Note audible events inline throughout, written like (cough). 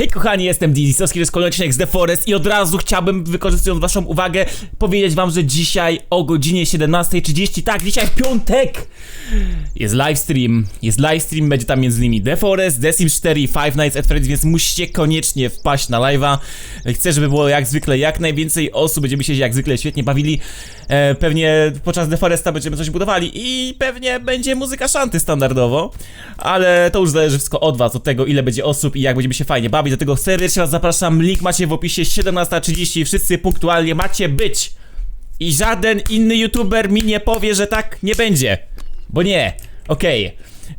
Hej kochani, jestem Dizisowski, to jest kolejny odcinek z The Forest i od razu chciałbym, wykorzystując waszą uwagę, powiedzieć wam, że dzisiaj o godzinie 17.30, tak, dzisiaj w piątek, jest livestream, jest livestream, będzie tam między innymi The Forest, The Sims 4 i Five Nights at Freddy's, więc musicie koniecznie wpaść na live'a. Chcę, żeby było jak zwykle jak najwięcej osób, będziemy się jak zwykle świetnie bawili. E, pewnie podczas The Foresta będziemy coś budowali i pewnie będzie muzyka szanty standardowo, ale to już zależy wszystko od was, od tego ile będzie osób i jak będziemy się fajnie bawić, dlatego serdecznie was zapraszam, link macie w opisie 17.30, wszyscy punktualnie macie być. I żaden inny youtuber mi nie powie, że tak nie będzie. Bo nie. Okej.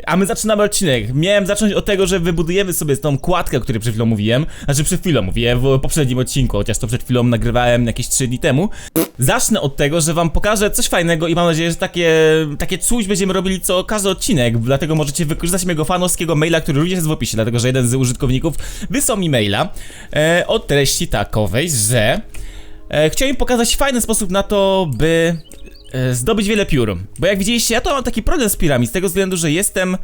A my zaczynamy odcinek. Miałem zacząć od tego, że wybudujemy sobie tą kładkę, o której przed chwilą mówiłem. Znaczy przed chwilą mówiłem w poprzednim odcinku, chociaż to przed chwilą nagrywałem jakieś 3 dni temu. Zacznę od tego, że wam pokażę coś fajnego i mam nadzieję, że takie, takie coś będziemy robili co każdy odcinek. Dlatego możecie wykorzystać mojego fanowskiego maila, który również jest w opisie, dlatego że jeden z użytkowników wysłał mi maila e, o treści takowej, że e, chciałem pokazać fajny sposób na to, by zdobyć wiele piór. Bo jak widzieliście, ja to mam taki problem z piórami, z tego względu, że jestem, e,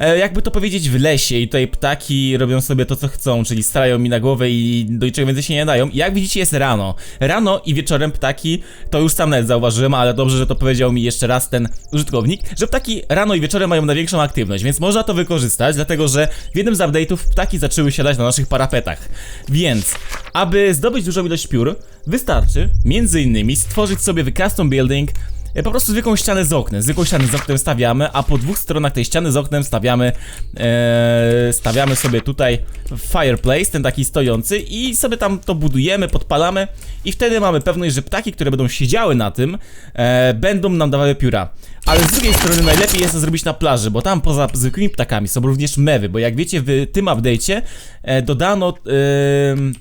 jakby to powiedzieć, w lesie i tutaj ptaki robią sobie to, co chcą, czyli starają mi na głowę i do niczego więcej się nie dają. Jak widzicie, jest rano. Rano i wieczorem ptaki, to już sam nawet zauważyłem, ale dobrze, że to powiedział mi jeszcze raz ten użytkownik, że ptaki rano i wieczorem mają największą aktywność, więc można to wykorzystać, dlatego że w jednym z update'ów ptaki zaczęły siadać na naszych parapetach. Więc, aby zdobyć dużą ilość piór, wystarczy między innymi stworzyć sobie custom building e, po prostu zwykłą ścianę z oknem. Zwykłą ścianę z oknem stawiamy, a po dwóch stronach tej ściany z oknem stawiamy e, stawiamy sobie tutaj fireplace, ten taki stojący i sobie tam to budujemy, podpalamy i wtedy mamy pewność, że ptaki, które będą siedziały na tym, e, będą nam dawały pióra. Ale z drugiej strony najlepiej jest to zrobić na plaży, bo tam poza zwykłymi ptakami są również mewy, bo jak wiecie w tym update'cie e, dodano em,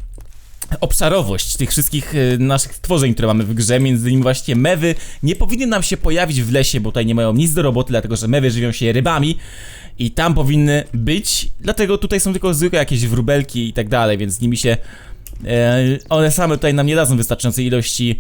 obszarowość tych wszystkich e, naszych stworzeń, które mamy w grze, między innymi właśnie mewy nie powinny nam się pojawić w lesie, bo tutaj nie mają nic do roboty, dlatego że mewy żywią się rybami i tam powinny być, dlatego tutaj są tylko zwykłe jakieś wróbelki i tak dalej, więc z nimi się e, one same tutaj nam nie dadzą wystarczającej ilości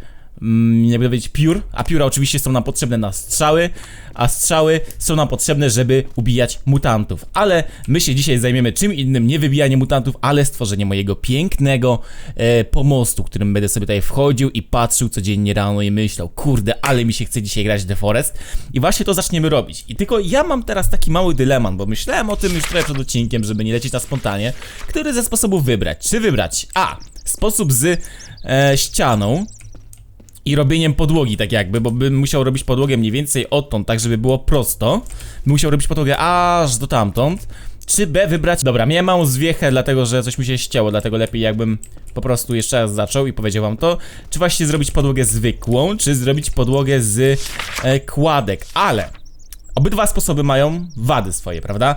jakby powiedzieć piór, a pióra oczywiście są nam potrzebne na strzały, a strzały są nam potrzebne, żeby ubijać mutantów. Ale my się dzisiaj zajmiemy czym innym, nie wybijanie mutantów, ale stworzenie mojego pięknego e, pomostu, którym będę sobie tutaj wchodził i patrzył codziennie rano i myślał, kurde, ale mi się chce dzisiaj grać The Forest. I właśnie to zaczniemy robić. I tylko ja mam teraz taki mały dylemat, bo myślałem o tym już trochę przed odcinkiem, żeby nie lecieć na spontanie, który ze sposobów wybrać. Czy wybrać A. Sposób z e, ścianą, i robieniem podłogi, tak jakby, bo bym musiał robić podłogę mniej więcej odtąd, tak żeby było prosto. Bym musiał robić podłogę aż do tamtąd. Czy B wybrać? Dobra, miałem małą zwiechę, dlatego że coś mi się ścięło, dlatego lepiej jakbym po prostu jeszcze raz zaczął i powiedział wam to. Czy właśnie zrobić podłogę zwykłą, czy zrobić podłogę z e, kładek, ale obydwa sposoby mają wady swoje, prawda?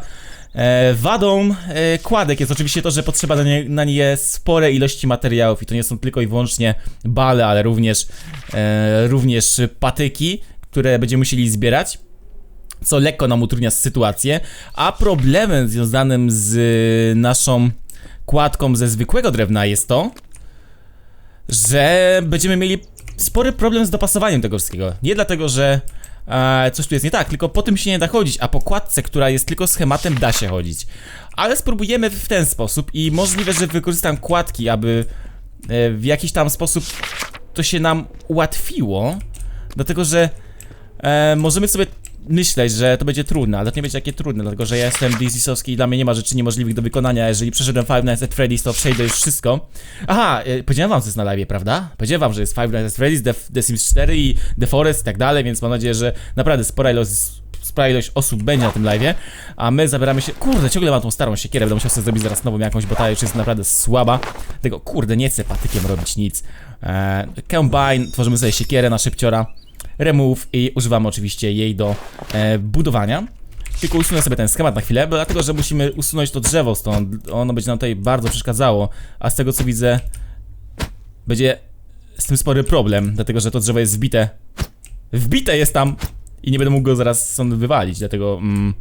E, wadą e, kładek jest oczywiście to, że potrzeba na nie, na nie spore ilości materiałów i to nie są tylko i wyłącznie bale, ale również, e, również patyki, które będziemy musieli zbierać co lekko nam utrudnia sytuację, a problemem związanym z naszą kładką ze zwykłego drewna jest to, że będziemy mieli spory problem z dopasowaniem tego wszystkiego. Nie dlatego, że e, coś tu jest nie tak, tylko po tym się nie da chodzić, a po kładce, która jest tylko schematem, da się chodzić. Ale spróbujemy w ten sposób i możliwe, że wykorzystam kładki, aby e, w jakiś tam sposób to się nam ułatwiło, dlatego że e, możemy sobie myśleć, że to będzie trudne, ale to nie będzie takie trudne, dlatego że ja jestem Dizisowski i dla mnie nie ma rzeczy niemożliwych do wykonania. Jeżeli przeszedłem Five Nights at Freddy's, to przejdę już wszystko. Aha, e, powiedziałem wam, co jest na live, prawda? Powiedziałem wam, że jest Five Nights at Freddy's, The, The Sims 4 i The Forest i tak dalej, więc mam nadzieję, że naprawdę spora ilość spora ilość osób będzie na tym live'ie, a my zabieramy się... Kurde, ciągle mam tą starą siekierę, będę musiał sobie zrobić zaraz nową jakąś, bo ta już jest naprawdę słaba. Tego, kurde, nie chcę patykiem robić nic. Eee, combine, tworzymy sobie siekierę na szybciora remove i używamy oczywiście jej do e, budowania. Tylko usunę sobie ten schemat na chwilę, bo dlatego, że musimy usunąć to drzewo stąd. Ono będzie nam tutaj bardzo przeszkadzało, a z tego co widzę będzie z tym spory problem, dlatego że to drzewo jest wbite. Wbite jest tam i nie będę mógł go zaraz stąd wywalić, dlatego... Mm,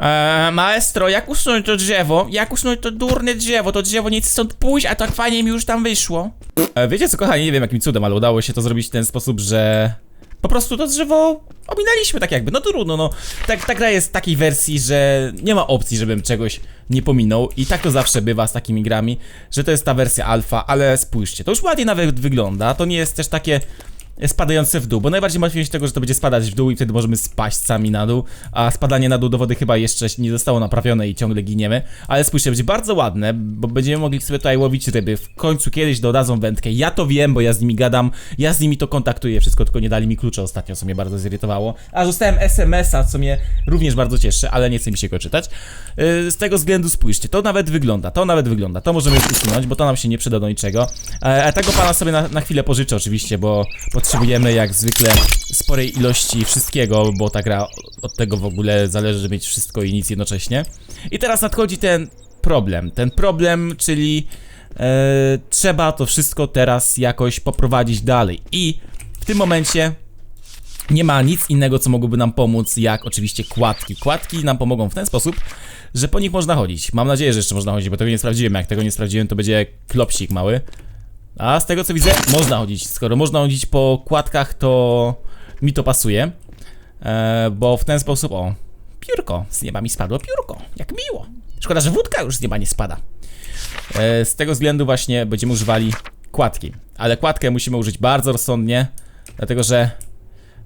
Eee, maestro, jak usunąć to drzewo? Jak usunąć to durne drzewo? To drzewo nie chce stąd pójść, a tak fajnie mi już tam wyszło. E, wiecie co, kochani, nie wiem jakim cudem, ale udało się to zrobić w ten sposób, że po prostu to drzewo ominęliśmy tak jakby, no trudno, no. Tak, ta gra jest w takiej wersji, że nie ma opcji, żebym czegoś nie pominął. I tak to zawsze bywa z takimi grami, że to jest ta wersja alfa, ale spójrzcie, to już ładnie nawet wygląda, to nie jest też takie spadające w dół, bo najbardziej martwię się tego, że to będzie spadać w dół i wtedy możemy spaść sami na dół, a spadanie na dół do wody chyba jeszcze nie zostało naprawione i ciągle giniemy, ale spójrzcie, będzie bardzo ładne, bo będziemy mogli sobie tutaj łowić ryby, w końcu kiedyś dodadzą wędkę, ja to wiem, bo ja z nimi gadam, ja z nimi to kontaktuję, wszystko, tylko nie dali mi klucze ostatnio, co mnie bardzo zirytowało, a dostałem SMS-a, co mnie również bardzo cieszy, ale nie chce mi się go czytać, Yy, z tego względu spójrzcie, to nawet wygląda, to nawet wygląda, to możemy już usunąć, bo to nam się nie przyda do niczego, E, a tego pana sobie na, na chwilę pożyczę oczywiście, bo potrzebujemy jak zwykle sporej ilości wszystkiego, bo ta gra od tego w ogóle zależy, żeby mieć wszystko i nic jednocześnie. I teraz nadchodzi ten problem, ten problem, czyli e, trzeba to wszystko teraz jakoś poprowadzić dalej i w tym momencie nie ma nic innego, co mogłoby nam pomóc, jak oczywiście kładki. Kładki nam pomogą w ten sposób, że po nich można chodzić. Mam nadzieję, że jeszcze można chodzić, bo tego nie sprawdziłem. Jak tego nie sprawdziłem, to będzie klopsik mały. A z tego co widzę, można chodzić. Skoro można chodzić po kładkach, to mi to pasuje. E, bo w ten sposób, o, piórko. Z nieba mi spadło piórko. Jak miło. Szkoda, że wódka już z nieba nie spada. E, z tego względu właśnie będziemy używali kładki. Ale kładkę musimy użyć bardzo rozsądnie, dlatego że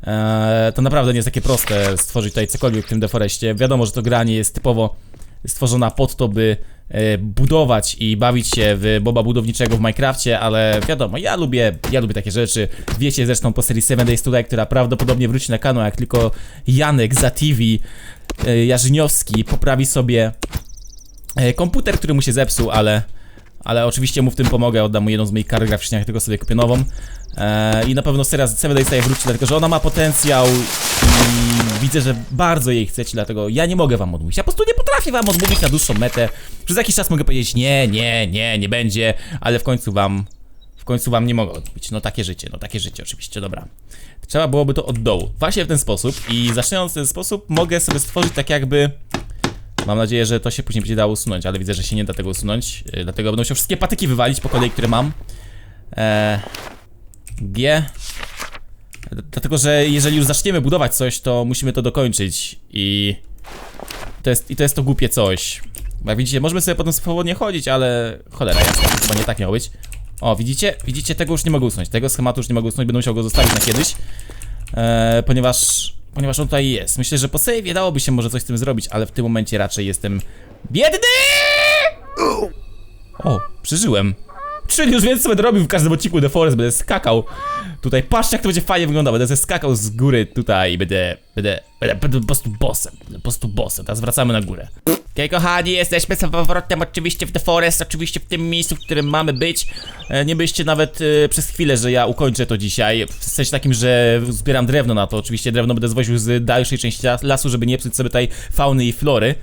e, to naprawdę nie jest takie proste stworzyć tutaj cokolwiek w tym deforeście. Wiadomo, że to granie jest typowo stworzona pod to, by e, budować i bawić się w boba budowniczego w Minecrafcie, ale wiadomo, ja lubię, ja lubię takie rzeczy. Wiecie zresztą po serii 7 Days to Die, która prawdopodobnie wróci na kanał, jak tylko Janek za TV e, Jarzyniowski poprawi sobie e, komputer, który mu się zepsuł, ale ale oczywiście mu w tym pomogę, oddam mu jedną z moich kart graficznych, tylko sobie kupię nową. I na pewno seria 7 Days to Die wróci, dlatego że ona ma potencjał i widzę, że bardzo jej chcecie, dlatego ja nie mogę wam odmówić. Ja po prostu nie potrafię wam odmówić na dłuższą metę. Przez jakiś czas mogę powiedzieć nie, nie, nie, nie będzie, ale w końcu wam, w końcu wam nie mogę odmówić. No takie życie, no takie życie oczywiście, dobra. Trzeba byłoby to od dołu. Właśnie w ten sposób i zaczynając w ten sposób mogę sobie stworzyć tak jakby... Mam nadzieję, że to się później będzie dało usunąć, ale widzę, że się nie da tego usunąć, yy, dlatego będę musiał wszystkie patyki wywalić po kolei, które mam. Eee, G. Dlatego, że jeżeli już zaczniemy budować coś, to musimy to dokończyć i to jest, i to jest to głupie coś. Bo jak widzicie, możemy sobie potem swobodnie chodzić, ale cholera jasna, chyba nie tak miało być. O, widzicie? Widzicie, tego już nie mogę usunąć, tego schematu już nie mogę usunąć, będę musiał go zostawić na kiedyś, e, ponieważ, ponieważ on tutaj jest. Myślę, że po save dałoby się może coś z tym zrobić, ale w tym momencie raczej jestem biedny! O, przeżyłem. Już wiem co będę robił w każdym odcinku The Forest, będę skakał. Tutaj patrzcie jak to będzie fajnie wyglądało, będę ze skakał z góry tutaj i będę, będę, będę, będę po prostu bossem, po prostu bossem, teraz wracamy na górę. Okej okay, kochani, jesteśmy z powrotem oczywiście w The Forest, oczywiście w tym miejscu, w którym mamy być. E, Nie byście nawet e, przez chwilę, że ja ukończę to dzisiaj. W sensie takim, że zbieram drewno na to, oczywiście drewno będę zwoził z dalszej części lasu, żeby nie psuć sobie tutaj fauny i flory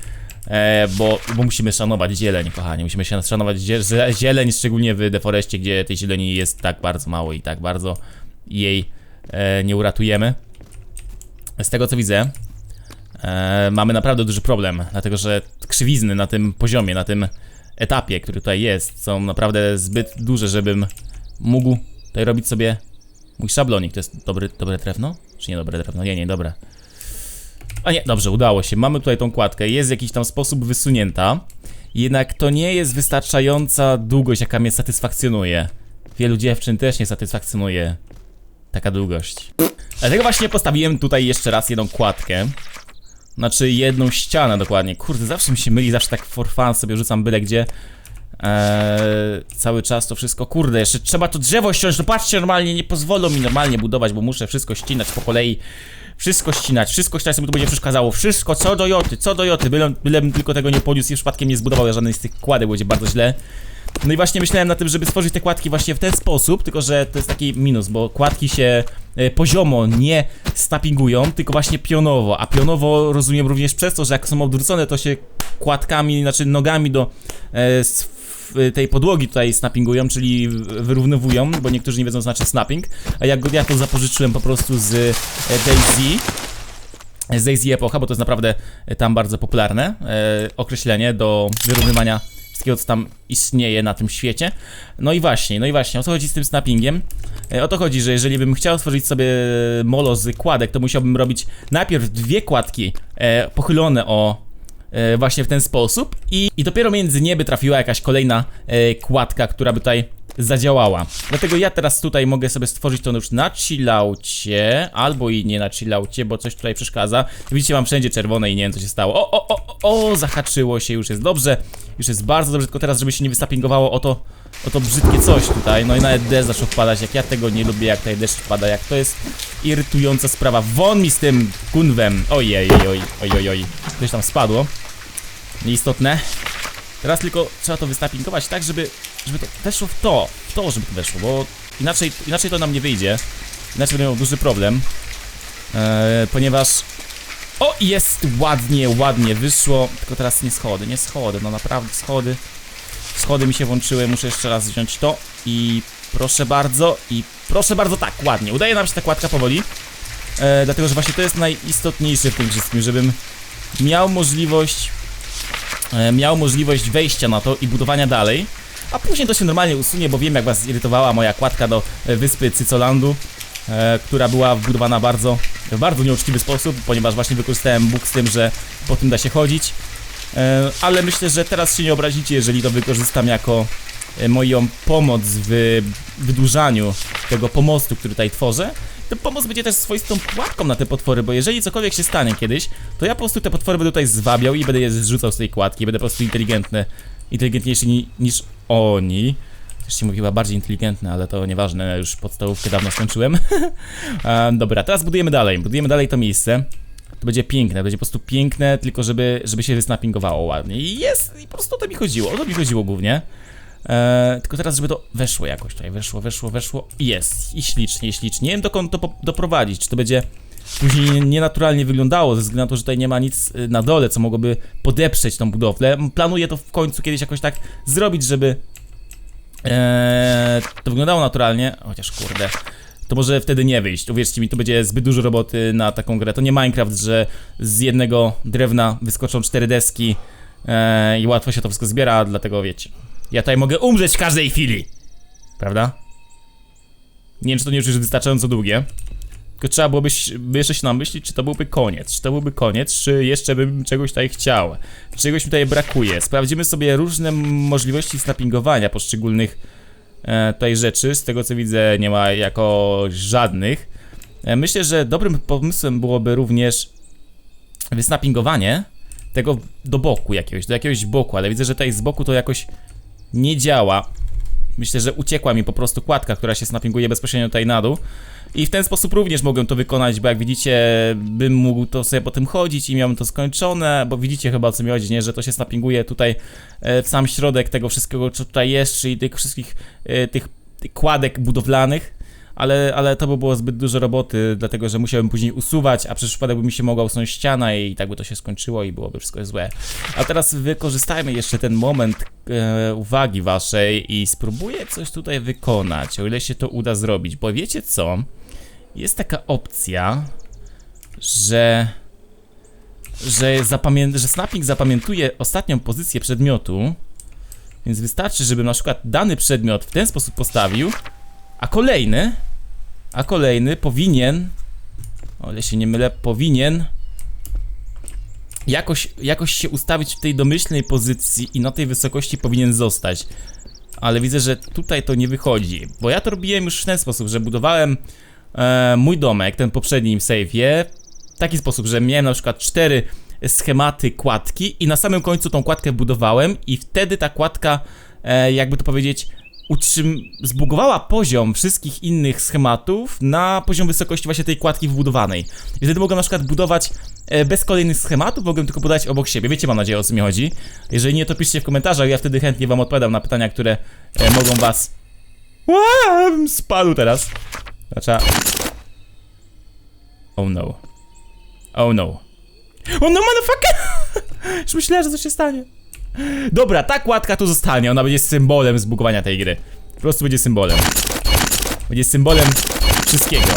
E, bo, bo musimy szanować zieleń, kochani. Musimy się szanować zie- zieleń, szczególnie w deforeście, gdzie tej zieleni jest tak bardzo mało i tak bardzo jej e, nie uratujemy. Z tego co widzę, e, mamy naprawdę duży problem, dlatego że krzywizny na tym poziomie, na tym etapie, który tutaj jest, są naprawdę zbyt duże, żebym mógł tutaj robić sobie mój szablonik. To jest dobry, dobre drewno? Czy nie dobre drewno? Nie, nie, dobre. A nie, dobrze, udało się. Mamy tutaj tą kładkę, jest w jakiś tam sposób wysunięta. Jednak to nie jest wystarczająca długość, jaka mnie satysfakcjonuje. Wielu dziewczyn też nie satysfakcjonuje taka długość. Dlatego właśnie postawiłem tutaj jeszcze raz jedną kładkę. Znaczy jedną ścianę dokładnie. Kurde, zawsze mi się myli, zawsze tak for fun sobie rzucam byle gdzie. Eee, cały czas to wszystko, kurde, jeszcze trzeba to drzewo ściąć, no patrzcie, normalnie nie pozwolą mi normalnie budować, bo muszę wszystko ścinać po kolei Wszystko ścinać, wszystko ścinać, mi to będzie przeszkadzało, wszystko, co do joty, co do joty, byle, bylem tylko tego nie podniósł i przypadkiem nie zbudował żadnej z tych kładek, będzie bardzo źle. No i właśnie myślałem na tym, żeby stworzyć te kładki właśnie w ten sposób, tylko że to jest taki minus, bo kładki się e, poziomo nie snappingują, tylko właśnie pionowo, a pionowo rozumiem również przez to, że jak są odwrócone, to się kładkami, znaczy nogami do e, tej podłogi tutaj snappingują, czyli wyrównowują, bo niektórzy nie wiedzą znaczy snapping, a jak ja to zapożyczyłem po prostu z e, Daisy, z Daisy Epocha, bo to jest naprawdę tam bardzo popularne e, określenie do wyrównywania wszystkiego, co tam istnieje na tym świecie. No i właśnie, no i właśnie, o co chodzi z tym snappingiem? E, O to chodzi, że jeżeli bym chciał stworzyć sobie molo z kładek, to musiałbym robić najpierw dwie kładki e, pochylone o e, właśnie w ten sposób i, i dopiero między nie by trafiła jakaś kolejna e, kładka, która by tutaj zadziałała. Dlatego ja teraz tutaj mogę sobie stworzyć to już na chillaucie, albo i nie na chillaucie, bo coś tutaj przeszkadza. Widzicie, mam wszędzie czerwone i nie wiem co się stało. O, o, o, o, zahaczyło się, już jest dobrze. Już jest bardzo dobrze, tylko teraz, żeby się nie wystapingowało o to, o to brzydkie coś tutaj. No i nawet deszcz zaczął padać, jak ja tego nie lubię, jak tutaj deszcz pada, jak to jest irytująca sprawa. Won mi z tym kunwem. Ojej, oj, oj, oj, tam spadło. Nieistotne. Teraz tylko trzeba to wystapingować tak, żeby, żeby to weszło w to, w to, żeby to weszło, bo inaczej, inaczej to nam nie wyjdzie. Inaczej będę miał duży problem, eee, ponieważ... O, jest ładnie, ładnie wyszło, tylko teraz nie schody, nie schody, no naprawdę schody. Schody mi się włączyły, muszę jeszcze raz wziąć to i proszę bardzo, i proszę bardzo, tak, ładnie. Udaje nam się ta kładka powoli, e, dlatego że właśnie to jest najistotniejsze w tym wszystkim, żebym miał możliwość e, miał możliwość wejścia na to i budowania dalej. A później to się normalnie usunie, bo wiem jak was zirytowała moja kładka do e, wyspy Cycolandu, e, która była wbudowana bardzo, w bardzo nieuczciwy sposób, ponieważ właśnie wykorzystałem bóg z tym, że po tym da się chodzić. E, ale myślę, że teraz się nie obrazicie, jeżeli to wykorzystam jako moją pomoc w wydłużaniu tego pomostu, który tutaj tworzę. Ten pomost będzie też swoistą pułapką na te potwory, bo jeżeli cokolwiek się stanie kiedyś, to ja po prostu te potwory będę tutaj zwabiał i będę je zrzucał z tej kładki, będę po prostu inteligentny, inteligentniejszy ni niż oni. Też się mówi chyba bardziej inteligentny, ale to nieważne, już podstawówkę dawno skończyłem. (laughs) e, dobra, teraz budujemy dalej, budujemy dalej to miejsce. To będzie piękne, będzie po prostu piękne, tylko żeby, żeby się wysnappingowało ładnie. I jest, i po prostu o to mi chodziło, o to mi chodziło głównie. Eee, tylko teraz, żeby to weszło jakoś tutaj, weszło, weszło, weszło. Jest, i ślicznie, ślicznie. Nie wiem dokąd to doprowadzić, czy to będzie później nienaturalnie wyglądało, ze względu na to, że tutaj nie ma nic y, na dole, co mogłoby podeprzeć tą budowlę. Planuję to w końcu kiedyś jakoś tak zrobić, żeby eee, to wyglądało naturalnie, chociaż kurde. To może wtedy nie wyjść. Uwierzcie mi, to będzie zbyt dużo roboty na taką grę. To nie Minecraft, że z jednego drewna wyskoczą cztery deski e, i łatwo się to wszystko zbiera, dlatego wiecie. Ja tutaj mogę umrzeć w każdej chwili. Prawda? Nie wiem, czy to nie już jest wystarczająco długie. Tylko trzeba byłoby jeszcze się namyślić, czy to byłby koniec. Czy to byłby koniec, czy jeszcze bym czegoś tutaj chciał. Czegoś mi tutaj brakuje. Sprawdzimy sobie różne możliwości snappingowania poszczególnych e, tutaj rzeczy. Z tego co widzę, nie ma jako żadnych. E, myślę, że dobrym pomysłem byłoby również wysnappingowanie tego do boku jakiegoś, do jakiegoś boku, ale widzę, że tutaj z boku to jakoś nie działa. Myślę, że uciekła mi po prostu kładka, która się snappinguje bezpośrednio tutaj na dół. I w ten sposób również mogłem to wykonać, bo jak widzicie, bym mógł to sobie po tym chodzić i miałem to skończone, bo widzicie chyba o co mi chodzi, nie? Że to się snappinguje tutaj e, w sam środek tego wszystkiego, co tutaj jest, czyli tych wszystkich e, tych, tych kładek budowlanych. Ale, ale to by było zbyt dużo roboty, dlatego że musiałbym później usuwać, a przez przypadek by mi się mogła usunąć ściana i tak by to się skończyło i byłoby wszystko złe. A teraz wykorzystajmy jeszcze ten moment e, uwagi waszej i spróbuję coś tutaj wykonać, o ile się to uda zrobić, bo wiecie co? Jest taka opcja, że że, zapamię- że snapping zapamiętuje ostatnią pozycję przedmiotu, więc wystarczy, żebym na przykład dany przedmiot w ten sposób postawił, a kolejny, a kolejny powinien, o ile się nie mylę, powinien jakoś, jakoś się ustawić w tej domyślnej pozycji i na tej wysokości powinien zostać. Ale widzę, że tutaj to nie wychodzi, bo ja to robiłem już w ten sposób, że budowałem e, mój domek, ten poprzednim save'ie, w taki sposób, że miałem na przykład cztery schematy kładki i na samym końcu tą kładkę budowałem i wtedy ta kładka, e, jakby to powiedzieć, utrzym... zbugowała poziom wszystkich innych schematów na poziom wysokości właśnie tej kładki wbudowanej. I wtedy mogłem na przykład budować e, bez kolejnych schematów, mogłem tylko budować obok siebie. Wiecie, mam nadzieję, o co mi chodzi. Jeżeli nie, to piszcie w komentarzach, ja wtedy chętnie wam odpowiadam na pytania, które e, mogą was... Ła, spadł teraz. Znaczy... Oh no. Oh no. Oh no, motherfucker! (laughs) Już myślałem, że coś się stanie. Dobra, ta kładka tu zostanie, ona będzie symbolem zbugowania tej gry. Po prostu będzie symbolem. Będzie symbolem wszystkiego.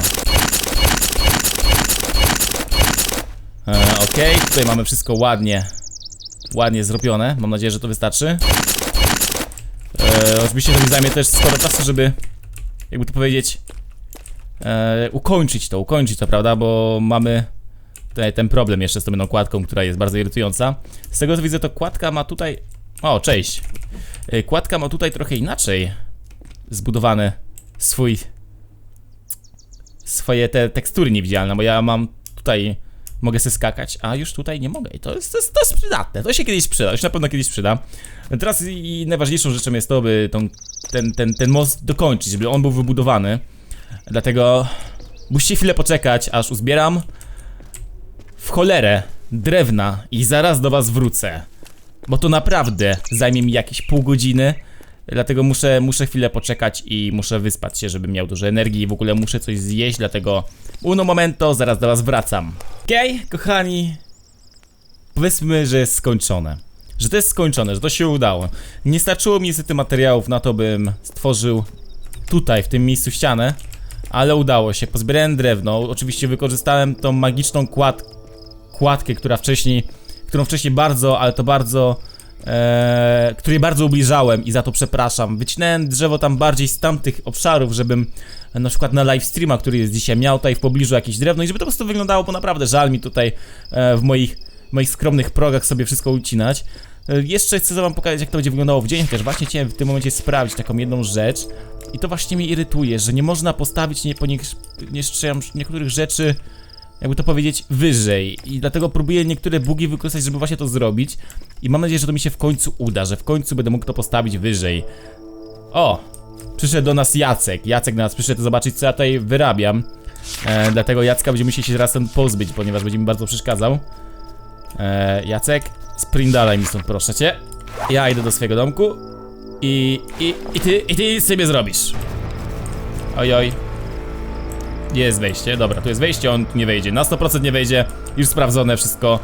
E, Okej, tutaj mamy wszystko ładnie, ładnie zrobione. Mam nadzieję, że to wystarczy. E, oczywiście to mi zajmie też sporo czasu, żeby, jakby to powiedzieć, e, ukończyć to, ukończyć to, prawda, bo mamy ten problem jeszcze z tą jedną kładką, która jest bardzo irytująca. Z tego co widzę, to kładka ma tutaj... O, cześć. E, Kładka ma tutaj trochę inaczej zbudowany swój... swoje te tekstury niewidzialne, bo ja mam tutaj... Mogę sobie skakać, a już tutaj nie mogę i to jest, to jest, to jest przydatne, to się kiedyś przyda, już na pewno kiedyś przyda. Teraz i najważniejszą rzeczą jest to, by tą, ten, ten, ten most dokończyć, żeby on był wybudowany. Dlatego musicie chwilę poczekać, aż uzbieram w cholerę drewna i zaraz do was wrócę. Bo to naprawdę zajmie mi jakieś pół godziny. Dlatego muszę, muszę chwilę poczekać i muszę wyspać się, żebym miał dużo energii i w ogóle muszę coś zjeść, dlatego uno momento, zaraz do was wracam. Okej, kochani, powiedzmy, że jest skończone. Że to jest skończone, że to się udało. Nie starczyło mi niestety materiałów na to, bym stworzył tutaj, w tym miejscu ścianę, ale udało się. Pozbierałem drewno, oczywiście wykorzystałem tą magiczną kład kładkę, która wcześniej, którą wcześniej bardzo, ale to bardzo, e, której bardzo ubliżałem i za to przepraszam. Wycinałem drzewo tam bardziej z tamtych obszarów, żebym na przykład na live streama, który jest dzisiaj, miał tutaj w pobliżu jakieś drewno i żeby to po prostu wyglądało, bo naprawdę żal mi tutaj e, w moich, moich skromnych progach sobie wszystko ucinać. E, Jeszcze chcę wam pokazać, jak to będzie wyglądało w dzień, też właśnie chciałem w tym momencie sprawdzić taką jedną rzecz i to właśnie mnie irytuje, że nie można postawić nie, po nie, nie, niektórych rzeczy jakby to powiedzieć, wyżej. I dlatego próbuję niektóre bugi wykorzystać, żeby właśnie to zrobić. I mam nadzieję, że to mi się w końcu uda, że w końcu będę mógł to postawić wyżej. O! Przyszedł do nas Jacek. Jacek do nas przyszedł zobaczyć, co ja tutaj wyrabiam. E, dlatego Jacka będziemy musieli się teraz stąd pozbyć, ponieważ będzie mi bardzo przeszkadzał. E, Jacek, sprint dalej mi stąd, proszę cię. Ja idę do swojego domku. I, i, i ty, i ty sobie zrobisz. Oj, oj. Jest wejście, dobra, tu jest wejście, on nie wejdzie. Na 100% nie wejdzie, już sprawdzone wszystko.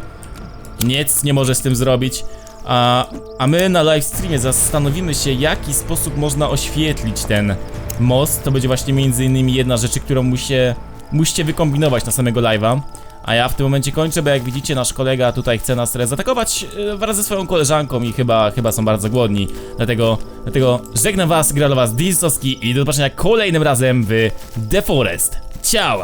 Nic nie może z tym zrobić. A, a my na live streamie zastanowimy się, jaki sposób można oświetlić ten most. To będzie właśnie między innymi jedna rzecz, którą musie, musicie wykombinować na samego live'a. A ja w tym momencie kończę, bo jak widzicie, nasz kolega tutaj chce nas teraz zaatakować e, wraz ze swoją koleżanką i chyba, chyba są bardzo głodni. Dlatego, dlatego żegnam was, gra was Dizowski i do zobaczenia kolejnym razem w The Forest. Ciao!